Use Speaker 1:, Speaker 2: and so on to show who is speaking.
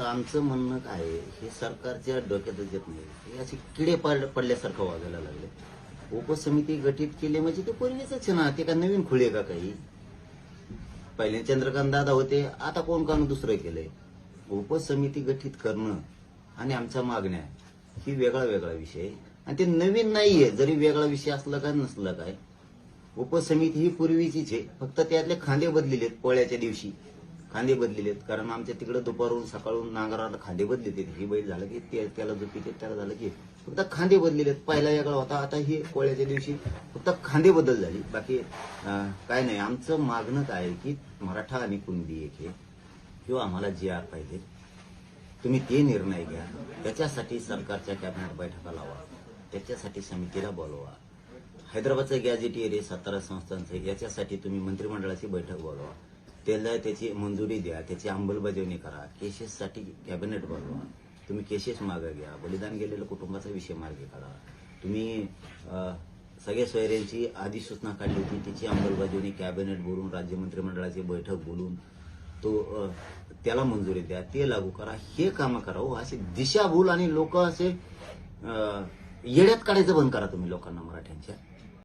Speaker 1: आमचं म्हणणं काय आहे, हे सरकारच्या डोक्यातच येत नाही. हे असे किडे पड पडल्यासारखं वागायला लागले. उपसमिती गठीत केली म्हणजे ते पूर्वीच आहे ना ते का नवीन खुळे का काही? पहिले चंद्रकांत दादा होते आता कोण काम दुसरं केलंय? उपसमिती गठीत करणं आणि आमच्या मागण्या ही वेगळा वेगळा विषय आहे. आणि ते नवीन नाहीये जरी वेगळा विषय असला काय नसला काय उपसमिती ही पूर्वीचीच आहे. फक्त त्यातले खांदे बदलेले आहेत पोळ्याच्या दिवशी. खांदे बदलेले आहेत. कारण आमच्या तिकडं दुपारून सकाळून नांगराला खांदे बदलेते. ही बैल झालं की ते त्याला झोपीते त्याला झालं की फक्त खांदे बदलेले आहेत. पहिला वेगळा होता आता ही पोळ्याच्या दिवशी फक्त खांदे बदल झाली. बाकी काय नाही. आमचं मागणं काय आहे की मराठा आणि कुणबी एक हे किंवा आम्हाला जी आर पाहिजे. तुम्ही ते निर्णय घ्या. त्याच्यासाठी सरकारच्या कॅबिनेट बैठका लावा. त्याच्यासाठी समितीला बोलवा. हैदराबादचं गॅजेट आहे सातारा संस्थांचं याच्यासाठी तुम्ही मंत्रिमंडळाची बैठक बोलवा. त्याला त्याची मंजुरी द्या त्याची अंमलबजावणी करा. केसेससाठी कॅबिनेट बनवा. तुम्ही केसेस मागे घ्या. बलिदान गेलेल्या कुटुंबाचा विषय मार्गी काढा. तुम्ही सगळ्या सोयऱ्यांची अधिसूचना काढली होती त्याची अंमलबजावणी कॅबिनेट बोलून राज्य मंत्रिमंडळाची बैठक बोलून तो त्याला मंजुरी द्या. ते लागू करा. हे कामं करा. हो असे दिशाभूल आणि लोक असे येड्यात काढायचं बंद करा तुम्ही लोकांना मराठ्यांच्या.